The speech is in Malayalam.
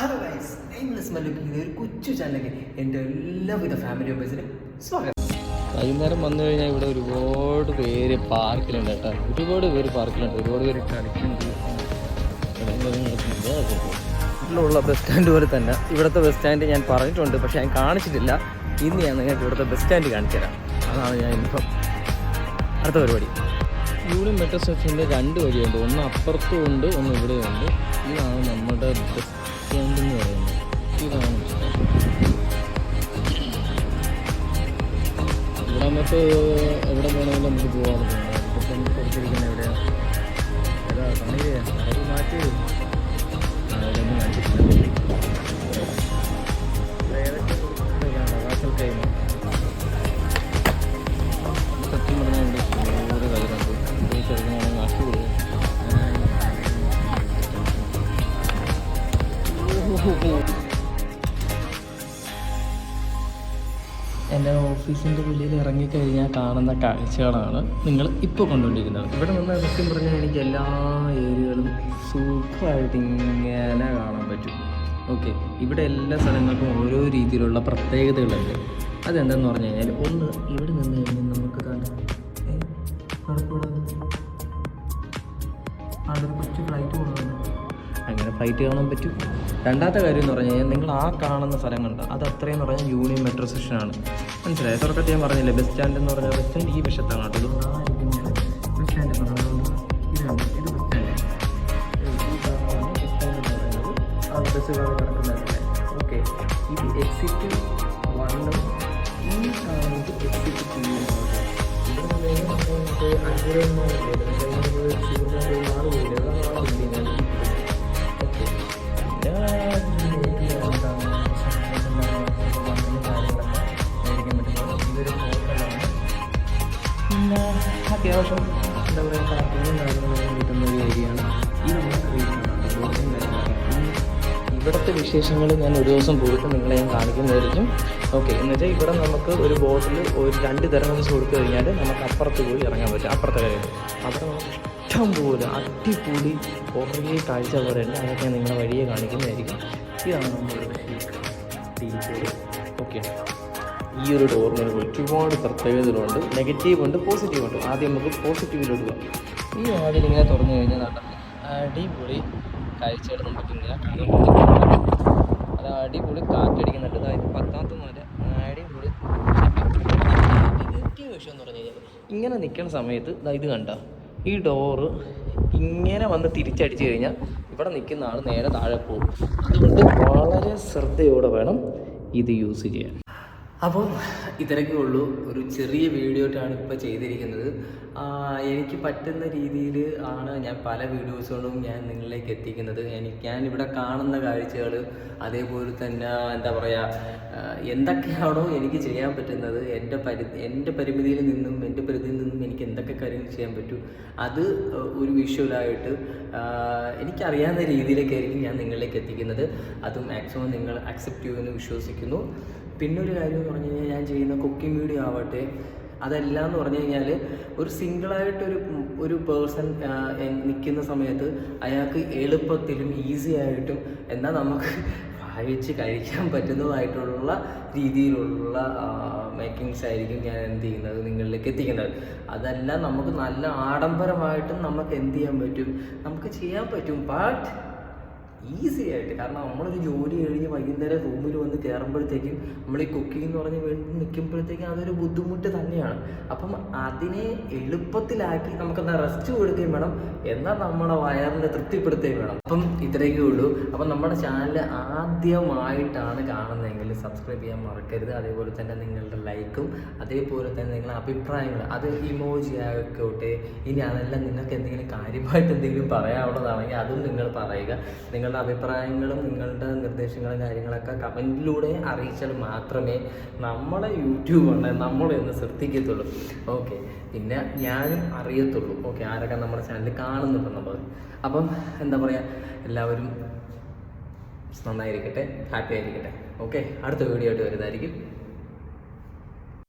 ഹലോ ഗൈസ് നെയിംലെസ് മല്ലുക്കിന്റെ ഒരു കൊച്ചു ചാനലിലേക്ക് എന്റെ എല്ലാവിധ ഫാമിലി മെമ്പേഴ്സിനും സ്വാഗതം. വൈകുന്നേരം വന്നു കഴിഞ്ഞാൽ ഇവിടെ ഒരുപാട് പേര് പാർക്കിലുണ്ട് കേട്ടോ. ഒരുപാട് പേര് പാർക്കിലുണ്ട്. ഒരുപാട് പേര് കളിക്കുന്നുണ്ട്. വീട്ടിലുള്ള ബസ് സ്റ്റാൻഡ് പോലെ തന്നെ. ഇവിടുത്തെ ബസ് സ്റ്റാൻഡ് ഞാൻ പറഞ്ഞിട്ടുണ്ട് പക്ഷേ ഞാൻ കാണിച്ചിട്ടില്ല. ഇന്ന് ഞാൻ നിങ്ങൾക്ക് ഇവിടുത്തെ ബസ് സ്റ്റാൻഡ് കാണിച്ചു തരാം അതാണ് ഞാൻ ഇപ്പം അടുത്ത പരിപാടി. യൂണിയൻ മെട്രോ സ്റ്റേഷനിൽ രണ്ട് വഴിയുണ്ട്. ഒന്ന് അപ്പുറത്തും ഉണ്ട് ഒന്ന് ഇവിടെയുണ്ട്. ഇതാണ് നമ്മുടെ ബസ് സ്റ്റാൻഡ് എന്ന് പറയുന്നത്. ഇതാണ് ഇവിടെ നമുക്ക് എവിടെ വേണമെങ്കിലും നമുക്ക് പോകാവുന്നതാണ് ഇപ്പം കൊടുത്തിരിക്കുന്ന എവിടെയാണ് ഏതാ പണി മാറ്റി. ആ, ഇതൊന്നും എന്റെ ഓഫീസിന്റെ വെളിയിൽ ഇറങ്ങിക്കഴിഞ്ഞാൽ കാണുന്ന കാഴ്ചകളാണ് നിങ്ങൾ ഇപ്പോൾ കണ്ടുകൊണ്ടിരിക്കുന്നത്. ഇവിടെ നിന്ന് സത്യം പറഞ്ഞാൽ എനിക്ക് എല്ലാ ഏരിയകളും സൂപ്പറായിട്ട് ഇങ്ങനെ കാണാൻ പറ്റും. ഓക്കെ ഇവിടെ എല്ലാ സ്ഥലങ്ങൾക്കും ഓരോ രീതിയിലുള്ള പ്രത്യേകതകളുണ്ട്. അതെന്താന്ന് പറഞ്ഞു കഴിഞ്ഞാൽ ഒന്ന് ഇവിടെ നിന്ന് കഴിഞ്ഞാൽ നമുക്ക് കാണാം. അവിടെ കുറച്ച് ഫ്ലൈറ്റ് അങ്ങനെ കാണാൻ പറ്റും രണ്ടാമത്തെ കാര്യം എന്ന് പറഞ്ഞു കഴിഞ്ഞാൽ നിങ്ങൾ ആ കാണുന്ന സ്ഥലം കണ്ട അത് അത്രയും എന്ന് പറഞ്ഞാൽ യൂണിയൻ മെട്രോ സ്റ്റേഷനാണ് മനസ്സിലായി തുടക്കത്തിൽ ഞാൻ പറഞ്ഞില്ലേ ബസ് സ്റ്റാൻഡ് എന്ന് പറഞ്ഞാൽ ബസ് സ്റ്റാൻഡ് ഈ വശത്താണ് ബസ് സ്റ്റാൻഡ് ഇതാണ് ഇത് ആ ഓക്കെ എക്സിറ്റ് വണ്ണും ഈ കാണുന്നത് എക്സിറ്റ് ടു ഇവിടെ നമുക്ക് അഞ്ചര ആറ് പോയില്ലേ അതാണ് ആറ് അത്യാവശ്യം എന്താ പറയുക പാർക്കിങ്ങും കാര്യങ്ങളും കിട്ടുന്ന ഒരു ഏരിയയാണ് ഈ ഇവിടുത്തെ വിശേഷങ്ങൾ ഞാൻ ഒരു ദിവസം പോയിട്ട് നിങ്ങളെ ഞാൻ കാണിക്കുന്നതായിരിക്കും. ഓക്കെ എന്ന് വെച്ചാൽ ഇവിടെ നമുക്ക് ഒരു ബോട്ടിൽ ഒരു രണ്ട് തരം വെച്ച് കൊടുത്തു കഴിഞ്ഞാൽ നമുക്ക് അപ്പുറത്ത് പോയി ഇറങ്ങാൻ പറ്റും. അപ്പുറത്തെ കാര്യം അവിടെ നമുക്ക് ഇഷ്ടം പോലെ അടിപൊളി കുറേ കാഴ്ച പോലെ ഉണ്ട്. അതൊക്കെ ഞാൻ നിങ്ങളെ വഴിയെ കാണിക്കുന്നതായിരിക്കും. ഇതാണ് നമ്മുടെ ഓക്കെ ഈ ഒരു ഡോറിന് ഒരുപാട് പ്രത്യേകതകളുണ്ട്. നെഗറ്റീവ് ഉണ്ട് പോസിറ്റീവ് ഉണ്ട്. ആദ്യം നമുക്ക് പോസിറ്റീവിലോട്ട് പോകാം. ഈ വാതിൽ ഇങ്ങനെ തുറന്നു കഴിഞ്ഞാൽ നട അടിപൊളി കാഴ്ചകൾ നമുക്ക് ഇങ്ങനെ അത് അടിപൊളി കാറ്റടിക്കുന്നുണ്ട്. അതായത് പത്താമത്തെ മുതൽ അടിപൊളി നെഗറ്റീവ് വിഷയം എന്ന് പറഞ്ഞു കഴിഞ്ഞാൽ ഇങ്ങനെ നിൽക്കുന്ന സമയത്ത് ഇത് കണ്ട? ഈ ഡോറ് ഇങ്ങനെ വന്ന് തിരിച്ചടിച്ചു കഴിഞ്ഞാൽ ഇവിടെ നിൽക്കുന്ന ആൾ നേരെ താഴെ പോകും. അതുകൊണ്ട് വളരെ ശ്രദ്ധയോടെ വേണം ഇത് യൂസ് ചെയ്യാൻ. അപ്പോൾ ഇത്രയൊക്കെ ഉള്ളൂ. ഒരു ചെറിയ വീഡിയോ ആയിട്ടാണ് ഇപ്പോൾ ചെയ്തിരിക്കുന്നത്. എനിക്ക് പറ്റുന്ന രീതിയിൽ ആണ് ഞാൻ പല വീഡിയോസുകളും ഞാൻ നിങ്ങളിലേക്ക് എത്തിക്കുന്നത്. എനിക്ക് ഞാൻ ഇവിടെ കാണുന്ന കാഴ്ചകൾ അതേപോലെ തന്നെ എന്താ പറയുക എന്തൊക്കെയാണോ എനിക്ക് ചെയ്യാൻ പറ്റുന്നത്. എന്റെ പരി എന്റെ പരിമിതിയിൽ നിന്നും എന്റെ പരിധിയിൽ നിന്നും എനിക്ക് എന്തൊക്കെ കാര്യങ്ങൾ ചെയ്യാൻ പറ്റും. അത് ഒരു വിഷ്വലായിട്ട് എനിക്കറിയാവുന്ന രീതിയിലേക്കായിരിക്കും ഞാൻ നിങ്ങളിലേക്ക് എത്തിക്കുന്നത്. അത് മാക്സിമം നിങ്ങൾ അക്സെപ്റ്റ് ചെയ്യുമെന്ന് വിശ്വസിക്കുന്നു. പിന്നെ ഒരു കാര്യം എന്ന് പറഞ്ഞു കഴിഞ്ഞാൽ ഞാൻ ചെയ്യുന്ന കുക്കിംഗ് വീഡിയോ ആവട്ടെ അതെല്ലാം എന്ന് പറഞ്ഞു കഴിഞ്ഞാൽ ഒരു സിംഗിളായിട്ടൊരു ഒരു പേഴ്സൺ നിൽക്കുന്ന സമയത്ത് അയാൾക്ക് എളുപ്പത്തിലും ഈസി ആയിട്ടും എന്നാൽ നമുക്ക് വായിച്ച് കഴിക്കാൻ പറ്റുന്നതായിട്ടുള്ള രീതിയിലുള്ള മേക്കിങ്സ് ആയിരിക്കും ഞാൻ എന്ത് ചെയ്യുന്നത് നിങ്ങളിലേക്ക് എത്തിക്കുന്നത്. അതെല്ലാം നമുക്ക് നല്ല ആഡംബരമായിട്ടും നമുക്ക് എന്ത് ചെയ്യാൻ പറ്റും? നമുക്ക് ചെയ്യാൻ പറ്റും. ബട്ട് ഈസി ആയിട്ട്. കാരണം നമ്മളൊരു ജോലി കഴിഞ്ഞ് വൈകുന്നേരം റൂമിൽ വന്ന് കയറുമ്പോഴത്തേക്കും നമ്മൾ ഈ കുക്കിംഗ് എന്ന് പറഞ്ഞ് വേണ്ടി നിൽക്കുമ്പോഴത്തേക്കും അതൊരു ബുദ്ധിമുട്ട് തന്നെയാണ്. അപ്പം അതിനെ എളുപ്പത്തിലാക്കി നമുക്കെന്താ റെസ്റ്റ് കൊടുക്കുകയും വേണം. എന്നാൽ നമ്മുടെ വയറിനെ തൃപ്തിപ്പെടുത്തുകയും വേണം. അപ്പം ഇത്രയൊക്കെ ഉള്ളൂ. അപ്പം നമ്മുടെ ചാനൽ ആദ്യമായിട്ടാണ് കാണുന്നതെങ്കിൽ സബ്സ്ക്രൈബ് ചെയ്യാൻ മറക്കരുത്. അതേപോലെ തന്നെ നിങ്ങളുടെ ലൈക്കും അതേപോലെ തന്നെ നിങ്ങളുടെ അഭിപ്രായങ്ങൾ അത് ഇമോജി ആയിക്കോട്ടെ. ഇനി അതെല്ലാം നിങ്ങൾക്ക് എന്തെങ്കിലും കാര്യമായിട്ട് എന്തെങ്കിലും പറയാനുള്ളതാണെങ്കിൽ അതും നിങ്ങൾ പറയുക. നിങ്ങളുടെ അഭിപ്രായങ്ങളും നിങ്ങളുടെ നിർദ്ദേശങ്ങളും കാര്യങ്ങളൊക്കെ കമന്റിലൂടെ അറിയിച്ചാൽ മാത്രമേ നമ്മളെ യൂട്യൂബ് ഉണ്ട് നമ്മളെ ഒന്ന് ശ്രദ്ധിക്കത്തുള്ളൂ. ഓക്കെ. പിന്നെ ഞാനും അറിയത്തുള്ളൂ. ഓക്കെ ആരൊക്കെ നമ്മുടെ ചാനൽ കാണുന്നുണ്ടെന്നുള്ളത് അപ്പം എന്താ പറയുക എല്ലാവരും നന്നായിരിക്കട്ടെ ഹാപ്പി ആയിരിക്കട്ടെ. ഓക്കെ അടുത്ത വീഡിയോ ആയിട്ട് വരുന്നതായിരിക്കും.